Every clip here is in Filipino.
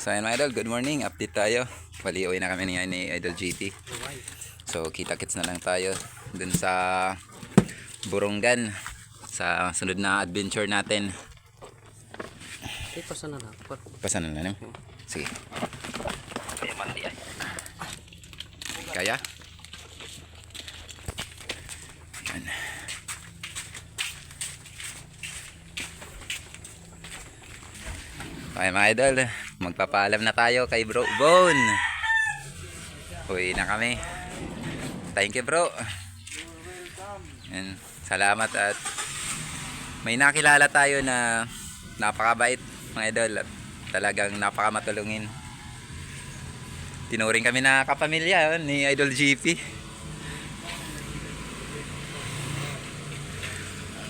So ayun mga idol, good morning. Update tayo. Bali, uwi na kami ni, ni Idol GT. So kita-kits na lang tayo dun sa Burungan sa sunod na adventure natin. Eh, pasan na lang. Pa- Pasan na lang. Sige. Kaya mandi ay. Kaya? Yan. Okay mga idol, magpapaalam na tayo kay Bro Bone. Uwi na kami. Thank you bro. Yan. Salamat at may nakilala tayo na napakabait mga idol at talagang napakamatulungin. Tinuring kami na kapamilya yun, ni Idol GP.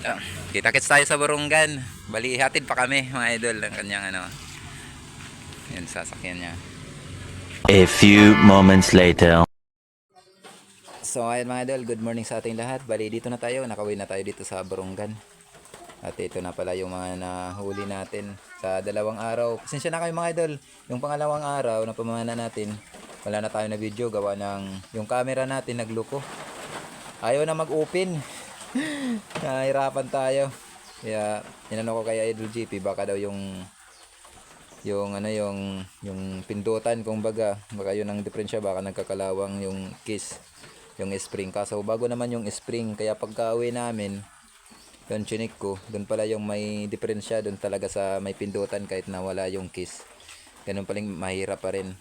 Ah, Kita-kits tayo sa Burungan. Bali, hatid pa kami mga idol ng kanyang ano. Yan, sasakyan niya. A few moments later. So ayun mga idol, good morning sa ating lahat. Bali dito na tayo, nakawin na tayo dito sa Barungan. At ito na pala yung mga nahuli natin sa dalawang araw. Pasensya na kayo mga idol, yung pangalawang araw na pamana natin, wala na tayo na video gawa ng yung camera natin nagluko. Ayaw na mag-open. Nahirapan tayo. Kaya inano ko kay Idol GP baka daw yung yung ano yung yung pindutan kumbaga baka yun ang diferensya baka nagkakalawang yung kiss yung spring. Kaso bago naman yung spring kaya pagka uwi namin yun chinik ko doon pala yung may diferensya doon talaga sa may pindutan kahit nawala yung kiss. Ganun paling mahirap pa rin.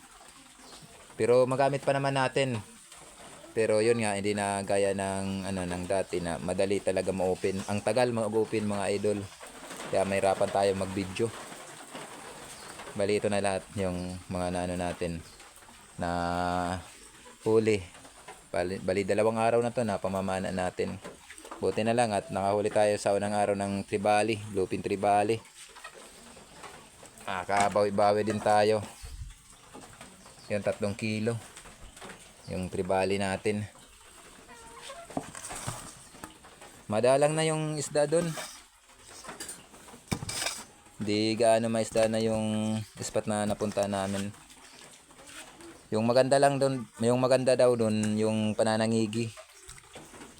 Pero magamit pa naman natin. Pero yun nga hindi na gaya ng ano ng dati na madali talaga ma-open. Ang tagal mag-open mga idol. Kaya mahirapan tayo mag-video Bali ito na lahat yung mga naano natin na huli. Bali, bali dalawang araw na to na pamamana natin. Buti na lang at nakahuli tayo sa unang araw ng tribali, bluefin tribali. Ah, kabawi-bawi din tayo. Yung tatlong kilo. Yung tribali natin. Madalang na yung isda doon. Di gaano maisda na yung spot na napunta namin. Yung maganda lang doon, yung maganda daw doon, yung pananangigi.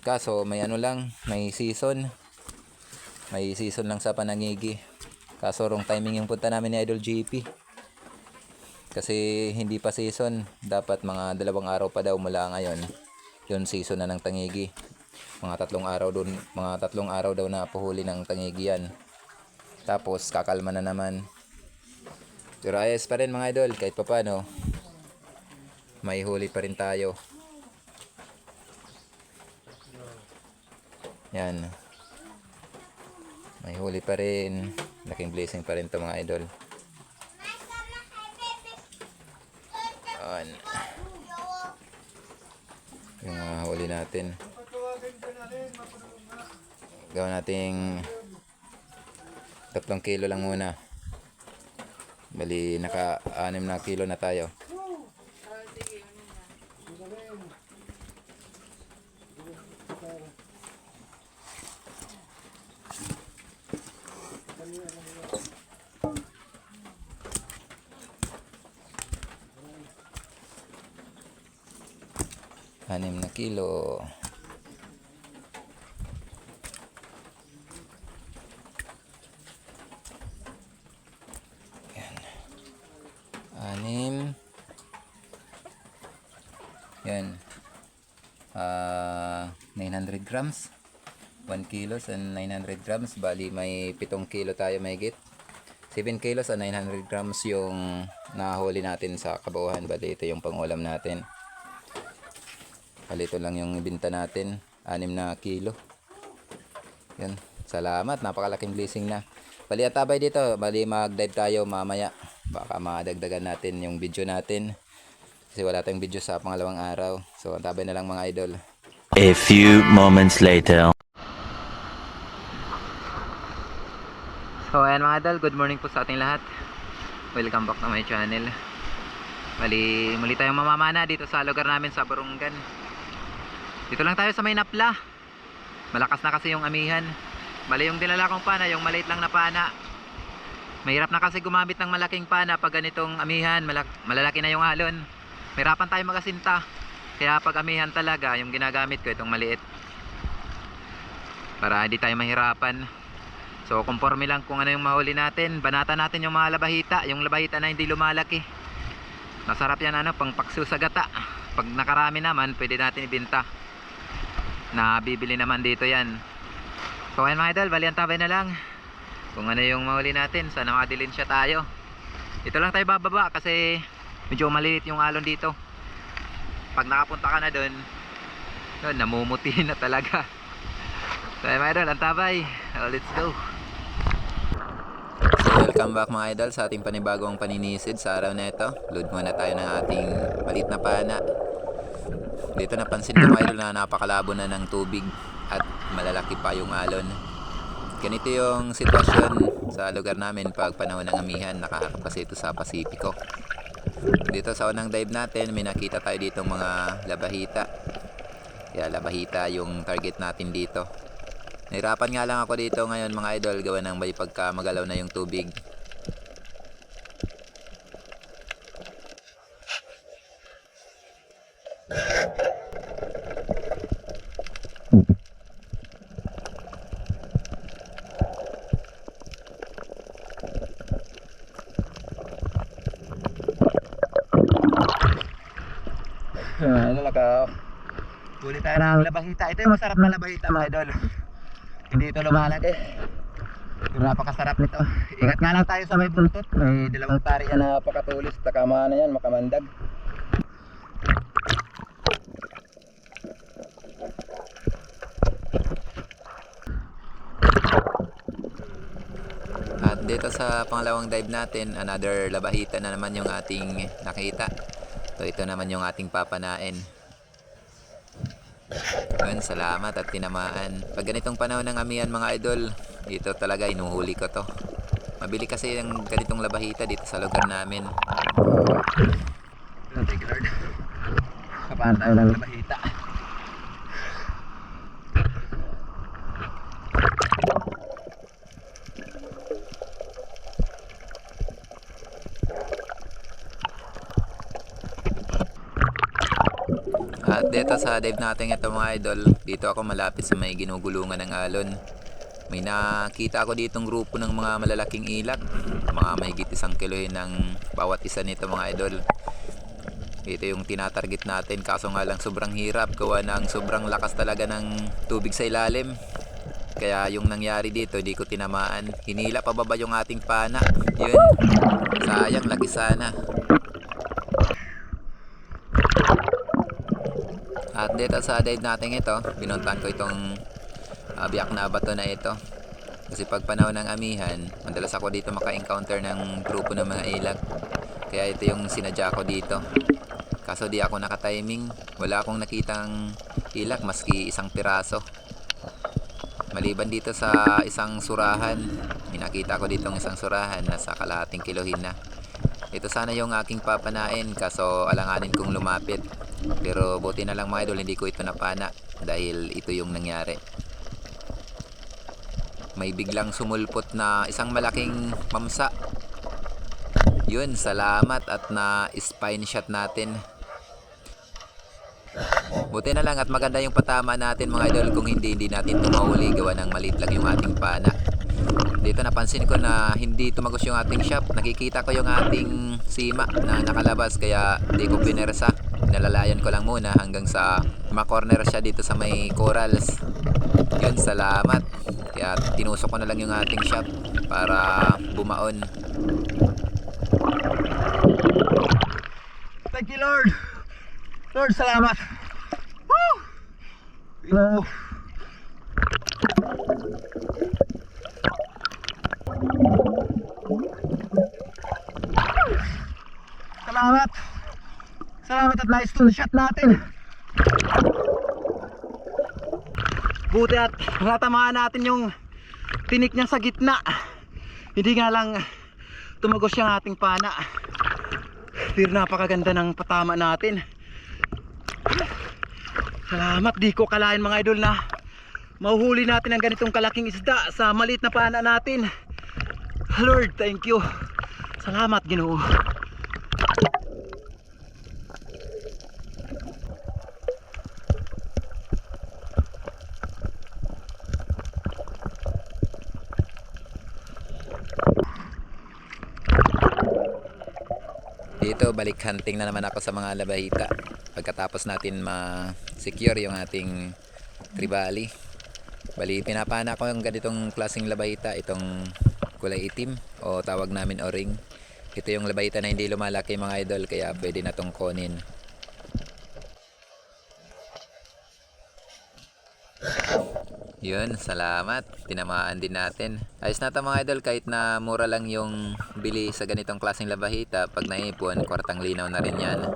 Kaso may ano lang, may season. May season lang sa panangigi. Kaso wrong timing yung punta namin ni Idol GP. Kasi hindi pa season, dapat mga dalawang araw pa daw mula ngayon. Yun season na ng tangigi. Mga tatlong araw doon, mga tatlong araw daw na puhuli ng tangigi yan. Tapos kakalma na naman. Pero ayos pa rin mga idol, kahit pa paano. May huli pa rin tayo. Yan. May huli pa rin. Laking blessing pa rin to mga idol. Yan. Yung mga huli natin. Gawin nating tatlong kilo lang muna. Bali, naka 6 na kilo na tayo. Anim na kilo. anim yan ah 900 grams. 1 kilos and 900 grams. Bali may 7 kilo tayo may git. 7 kilos and 900 grams yung nahuli natin sa kabuuhan bali ito yung pangulam natin. Bali ito lang yung ibinta natin. 6 na kilo. Yan salamat. Napakalaking blessing na. Bali atabay dito. Bali mag dive tayo mamaya. Baka madagdagan natin yung video natin kasi wala tayong video sa pangalawang araw so antabay na lang mga idol A few moments later. So ayan mga idol, good morning po sa ating lahat. Welcome back to my channel. Bali, muli tayong mamamana dito sa lugar namin sa Barungan. Dito lang tayo sa may napla. Malakas na kasi yung amihan. Bali yung dinala kong pana, yung maliit lang na pana. Mahirap na kasi gumamit ng malaking pana pag ganitong amihan, malak- malalaki na yung alon. Mahirapan tayo magasinta. Kaya pag amihan talaga, yung ginagamit ko itong maliit. Para hindi tayo mahirapan. So, conforme lang kung ano yung mahuli natin. Banata natin yung mga labahita. Yung labahita na hindi lumalaki. Masarap yan ano, pang paksu sa gata. Pag nakarami naman, pwede natin ibenta. Na bibili naman dito yan. So, ayan mga idol, bali ang tabay na lang. Kung ano yung mahuli natin, sana makadilin siya tayo. Dito lang tayo bababa kasi medyo maliit yung alon dito. Pag nakapunta ka na doon, yun, namumuti na talaga. So, mga idol, ang tabay. Oh, let's go. Welcome back mga idol sa ating panibagong paninisid sa araw na ito. Load muna tayo ng ating palit na pana. Dito napansin ko mga idol na napakalabo na ng tubig at malalaki pa yung alon. Ganito yung sitwasyon sa lugar namin pag panahon ng amihan. Nakaharap kasi ito sa Pasipiko. Dito sa unang dive natin, may nakita tayo dito mga labahita. Kaya labahita yung target natin dito. Nahirapan nga lang ako dito ngayon mga idol gawa ng may pagka magalaw na yung tubig. ano naka Huli tayo ng labahita. Ito yung masarap na labahita mga idol. Hindi ito lumalaki. Pero napakasarap nito. Ingat nga lang tayo sa may buntot. May dalawang tari yan na pakatulis. Takama na yan, makamandag. At dito sa pangalawang dive natin, another labahita na naman yung ating nakita. So ito naman yung ating papanain. Yun, salamat at tinamaan. Pag ganitong panahon ng amihan mga idol, dito talaga inuhuli ko to. Mabili kasi yung ganitong labahita dito sa lugar namin. Thank you Lord. Ng labahita. At dito sa dive natin ito mga idol, dito ako malapit sa may ginugulungan ng alon. May nakita ako ditong grupo ng mga malalaking ilat. Mga may isang kilohin ng bawat isa nito mga idol. Ito yung tinatarget natin kaso nga lang sobrang hirap gawa ng sobrang lakas talaga ng tubig sa ilalim. Kaya yung nangyari dito, di ko tinamaan. Hinila pa baba yung ating pana. Yun. Sayang, lagi sana. At dito sa dive natin ito, binuntahan ko itong uh, biyak na bato na ito. Kasi pag panahon ng amihan, madalas ako dito maka-encounter ng grupo ng mga ilag. Kaya ito yung sinadya ko dito. Kaso di ako naka-timing. Wala akong nakitang ilag maski isang piraso. Maliban dito sa isang surahan, may nakita ko ditong isang surahan na sa kalahating kilohin na. Ito sana yung aking papanain kaso alanganin kong lumapit. Pero buti na lang mga idol hindi ko ito napana dahil ito yung nangyari. May biglang sumulpot na isang malaking mamsa. Yun, salamat at na spine shot natin. Buti na lang at maganda yung patama natin mga idol kung hindi hindi natin tumahuli gawa ng maliit lang yung ating pana. Dito napansin ko na hindi tumagos yung ating shop. Nakikita ko yung ating sima na nakalabas kaya di ko pinersa. Nalalayan ko lang muna hanggang sa makorner siya dito sa may corals. Yun, salamat. Kaya tinusok ko na lang yung ating shop para bumaon. Thank you, Lord. Lord, salamat. Woo! Oh. Salamat. Salamat at nice tool shot natin. Buti at natamaan natin yung tinik niya sa gitna. Hindi nga lang tumagos yung ating pana. Pero napakaganda ng patama natin. Salamat, di ko kalain mga idol na mahuhuli natin ang ganitong kalaking isda sa maliit na pana natin. Lord, thank you. Salamat, Ginoo. Dito, balik hunting na naman ako sa mga labahita. Pagkatapos natin ma-secure yung ating tribali. Bali, pinapana ko yung ganitong klaseng labahita, itong kulay itim o tawag namin o-ring. Ito yung labahita na hindi lumalaki mga idol, kaya pwede na tong kunin. Yun, salamat. Tinamaan din natin. Ayos na to mga idol, kahit na mura lang yung bili sa ganitong klaseng labahita, pag naipon, kwartang linaw na rin yan.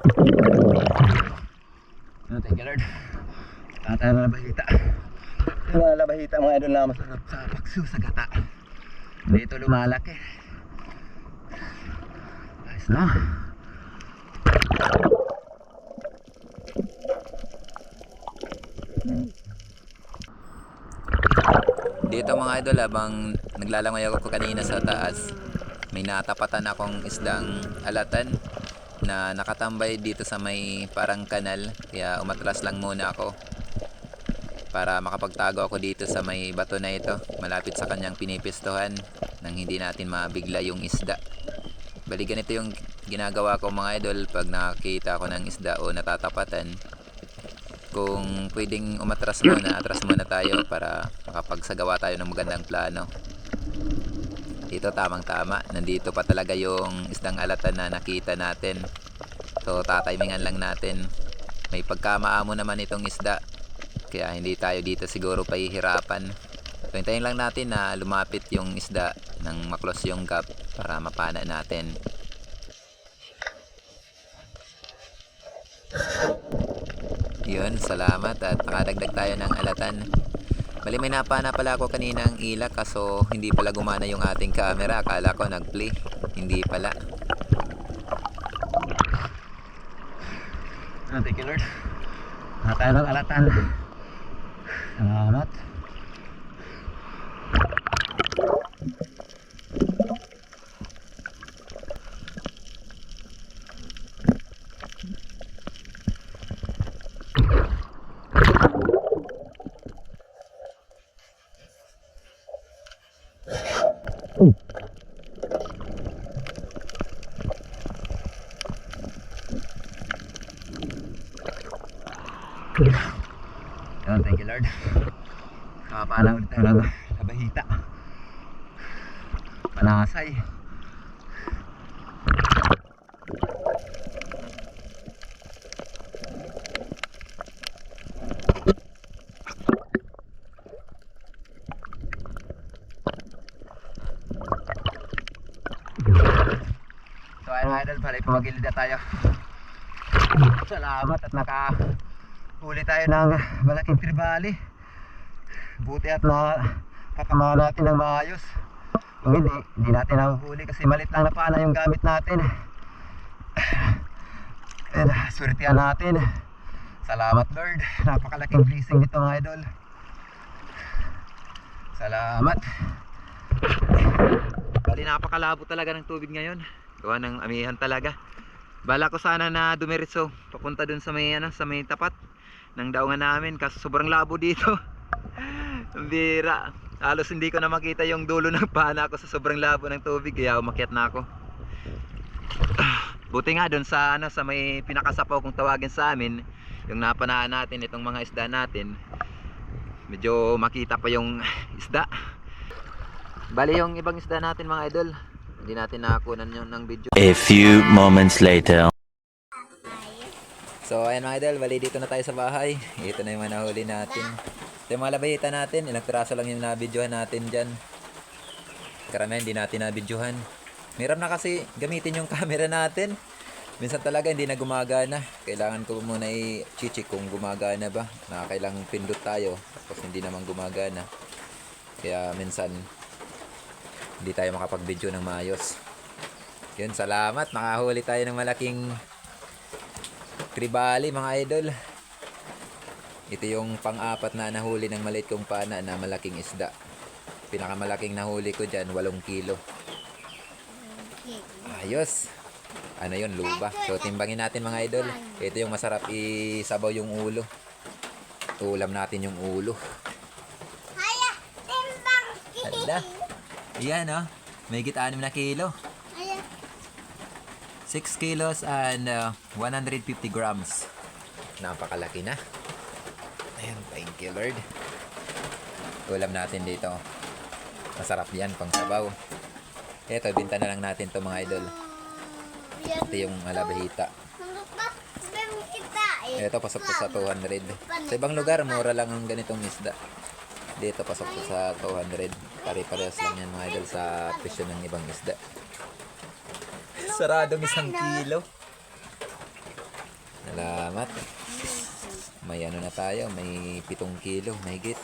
Ano, thank you, Lord. Tatay na labahita. Yung mga labahita, mga idol na masarap sa pagsusagata. Dito lumalaki. Ayos na. Dito mga idol, habang naglalangoy ako kanina sa taas, may natapatan akong isdang alatan na nakatambay dito sa may parang kanal. Kaya umatras lang muna ako para makapagtago ako dito sa may bato na ito malapit sa kanyang pinipistohan nang hindi natin mabigla yung isda. Bali ganito yung ginagawa ko mga idol pag nakakita ako ng isda o natatapatan kung pwedeng umatras muna, atras muna tayo para makapagsagawa tayo ng magandang plano. Dito tamang tama, nandito pa talaga yung isdang alatan na nakita natin. So tatimingan lang natin. May pagkamaamo naman itong isda. Kaya hindi tayo dito siguro pahihirapan. So hintayin lang natin na lumapit yung isda ng maklos yung gap para mapana natin. Yun, salamat at nakadagdag tayo ng alatan. Bali may napana pala ako kanina ang ilak kaso hindi pala gumana yung ating camera. Akala ko nag-play. Hindi pala. Thank you, Lord. Tatay ng alatan. Salamat. Yun, thank you Lord. Kapala ulit tayo ng kabahita. Panasay. So ayun idol, pala ipamagilid na tayo. Salamat at naka huli tayo ng malaking tribali buti at na kakamahan natin ng maayos. Kung hindi, hindi natin nahuhuli kasi malit lang na pana yung gamit natin. And surtihan natin. Salamat Lord. Napakalaking blessing nito mga idol. Salamat. Bali napakalabo talaga ng tubig ngayon. Gawa ng amihan talaga. Bala ko sana na dumiretso papunta dun sa may ano, sa may tapat ng daungan namin kasi sobrang labo dito. Bira. Halos hindi ko na makita yung dulo ng pana ko sa sobrang labo ng tubig kaya umakyat na ako. Buti nga dun sa ano sa may pinakasapaw kung tawagin sa amin, yung napanaan natin itong mga isda natin. Medyo makita pa yung isda. Bali yung ibang isda natin mga idol. Hindi natin nakakunan yun ng video. A few moments later. So ayan mga idol, bali dito na tayo sa bahay. Ito na yung mga nahuli natin. Ito yung mga labahita natin. Ilang piraso lang yung nabidyohan natin dyan. Karamihan hindi natin nabidyohan. Meron na kasi gamitin yung camera natin. Minsan talaga hindi na gumagana. Kailangan ko muna i-check kung gumagana ba. Nakakailang pindot tayo. Tapos hindi naman gumagana. Kaya minsan hindi tayo makapag-video ng maayos. Yun, salamat. Nakahuli tayo ng malaking tribali mga idol. Ito yung pang-apat na nahuli ng maliit kong pana na malaking isda. Pinakamalaking nahuli ko dyan, 8 kilo. Ayos. Ano yun, luba. So, timbangin natin mga idol. Ito yung masarap isabaw yung ulo. Tulam natin yung ulo. Haya, timbang. Hala. Yan, oh. May git 6 na kilo. Haya, 6 kilos and uh, 150 grams. Napakalaki na. Ayan, thank you Lord. Ulam natin dito. Masarap yan, pang sabaw. Ito, binta na lang natin to mga idol. Ito yung alabahita. Eh. Ito, pasok to sa 200. Sa ibang lugar, mura lang ang ganitong isda. Dito, pasok to sa 200. Pare-parehas lang yan mga idol sa presyo ng ibang isda. Saradong isang kilo. Salamat. May ano na tayo, may pitong kilo, may git.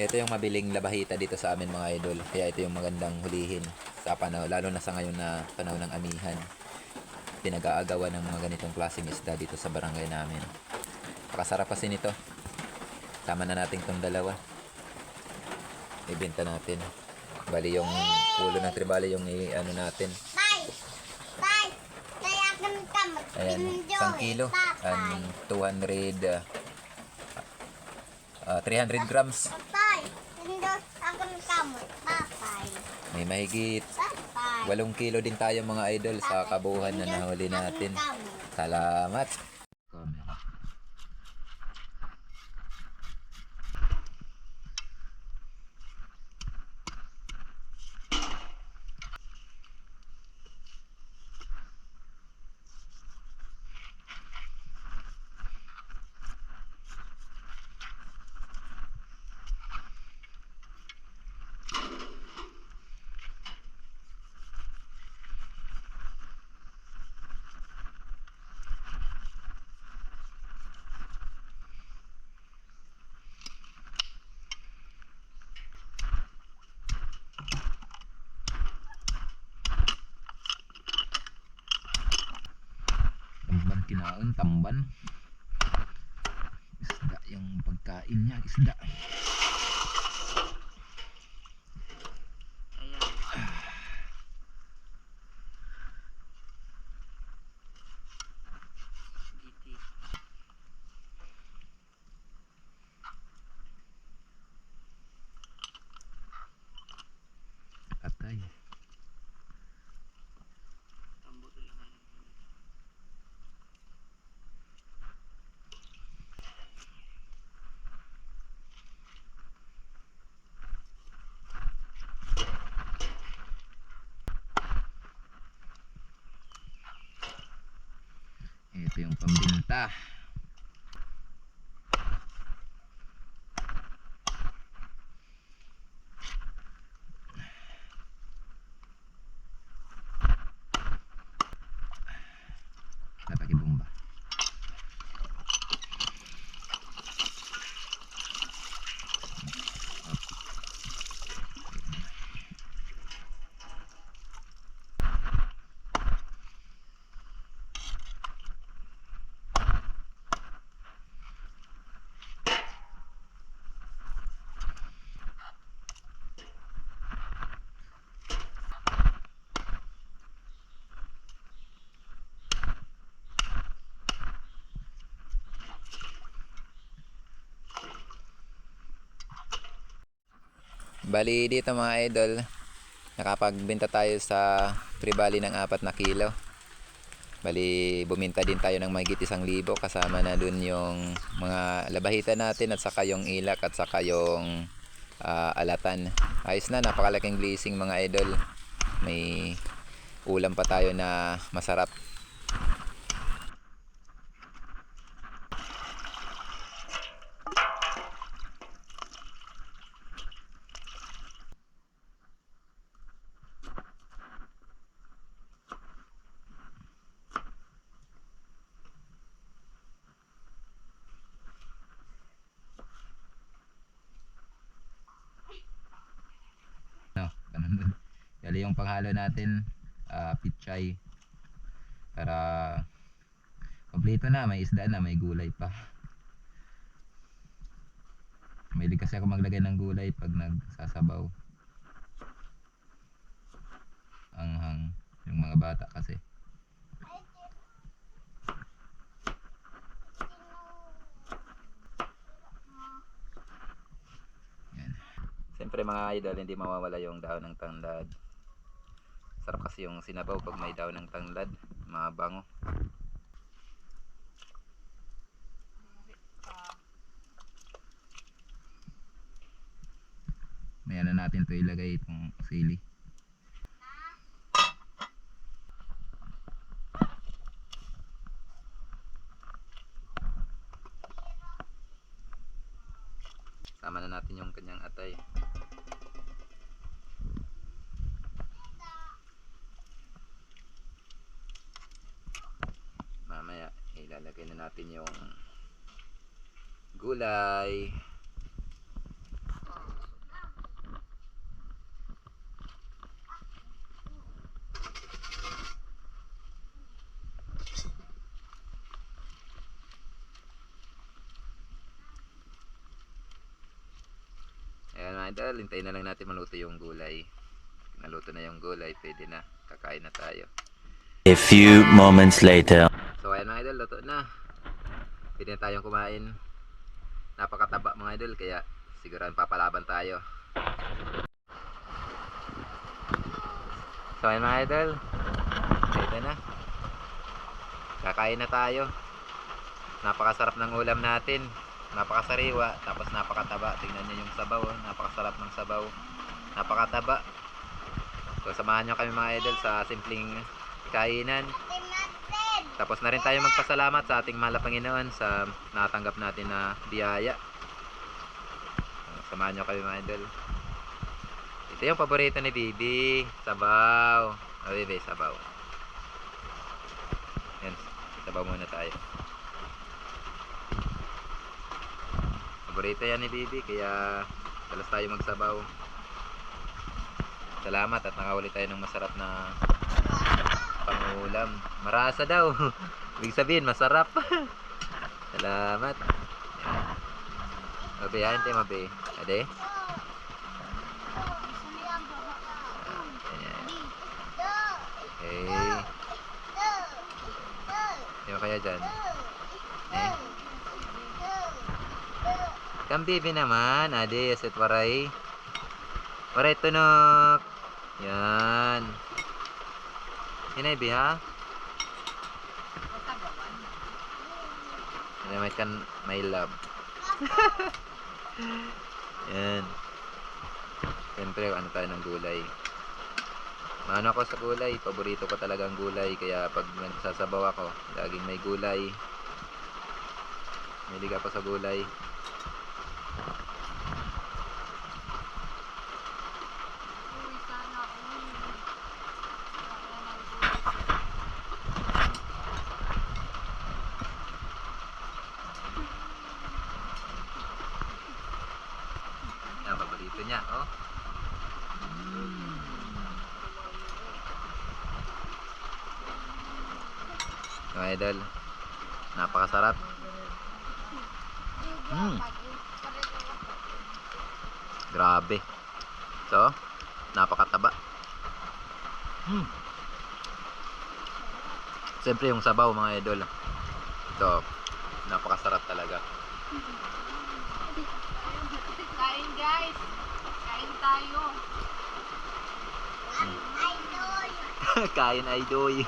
Ito yung mabiling labahita dito sa amin mga idol. Kaya ito yung magandang hulihin sa panahon, lalo na sa ngayon na panahon ng amihan. Pinag-aagawan ng mga ganitong klaseng isda dito sa barangay namin. Pakasarap kasi nito. Tama na natin tong dalawa. Ibenta natin. Bali yung ulo ng tribali yung ano natin. Tay, tay, kaya akan ka Ayan, isang kilo. And 200, uh, uh, 300 grams. May mahigit. 8 kilo din tayo mga idol sa kabuuan na nahuli natin. Salamat. Tamban kinaon, tamban. Isda yung pagkain niya, isda. Iti. Atay. Tambot lang ano. Ito yung pambinta. Bali dito mga idol, nakapagbenta tayo sa Tribali ng 4 na kilo. Bali buminta din tayo ng mahigit isang libo kasama na dun yung mga labahita natin at saka yung ilak at saka yung ah, alatan. Ayos na, napakalaking blessing mga idol. May ulam pa tayo na masarap. No, ganun dun. Bali yung panghalo natin, ah, pichay. Para kompleto na, may isda na, may gulay pa. May kasi ako maglagay ng gulay pag nagsasabaw. maanghang yung mga bata kasi. Siyempre mga idol, hindi mawawala yung daon ng tanglad. Sarap kasi yung sinabaw pag may daon ng tanglad. Mabango. May ano natin to ilagay itong sili. Sama na natin yung kanyang atay. Mamaya ilalagay na natin yung gulay. Ayan mga idol, hintayin na lang natin maluto yung gulay. Naluto na yung gulay, pwede na. Kakain na tayo. A few moments later. So ayan mga idol, luto na. Pwede na tayong kumain. Napakataba mga idol, kaya siguro papalaban tayo. So ayan mga idol, pwede na. Kakain na tayo. Napakasarap ng ulam natin. Napakasariwa, tapos napakataba. Tingnan niyo yung sabaw, oh. napakasarap ng sabaw. Napakataba. So samahan niyo kami mga idol sa simpleng kainan. Tapos na rin tayo magpasalamat sa ating mahal na Panginoon sa natanggap natin na biyaya. Samahan nyo kami mga idol. Ito yung paborito ni Bibi. Sabaw. O Bibi, sabaw. Yan, sabaw muna tayo. Paborito yan ni Bibi, kaya dalas tayo magsabaw. Salamat at nakahuli tayo ng masarap na pangulam. Marasa daw. Ibig sabihin, masarap. Salamat. Mabe, ayan tayo mabe. Ade? Okay. Di ba kaya dyan? Kambibi naman. Ade, asit waray. Waray tunok. Yan. Hinay, ha? Yan, may kan, may love. Yan. Siyempre, ano tayo ng gulay. Maano ako sa gulay, paborito ko talaga ang gulay. Kaya pag nagsasabaw ako, laging may gulay. Milig ako sa gulay. Yan, paborito niya, oh. Mga idol, napakasarap. Mm. Grabe. So, napakataba. Mm. Siyempre yung sabaw mga idol. Ito, napakasarap talaga. Kain guys. Kain tayo. Idol. Kain ay doy.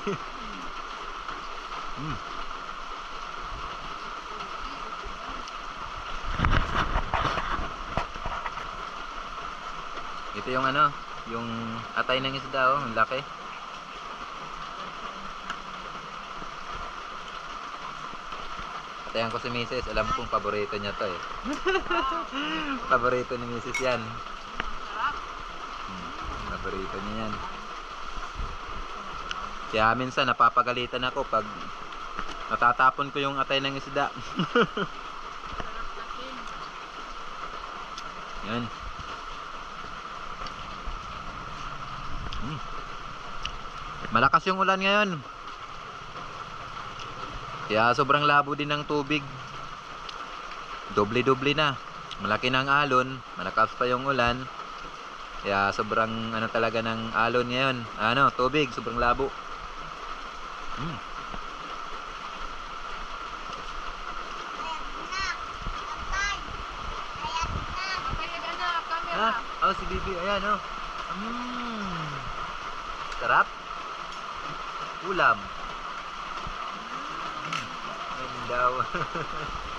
Ito yung ano, yung atay ng isda oh, ang laki. Atayan ko si Mrs. Alam kong paborito niya to eh. paborito ni Mrs. yan. Hmm, paborito niya yan. Kaya minsan napapagalitan ako pag natatapon ko yung atay ng isda. Yan. Malakas yung ulan ngayon. Kaya sobrang labo din ng tubig. Doble-doble na. Malaki ng alon, malakas pa yung ulan. Kaya sobrang ano talaga ng alon ngayon. Ano, tubig, sobrang labo. Mm. Camera. Ah, oh si Bibi, ayan oh. Mm. Sarap. Ulam. Ayun daw.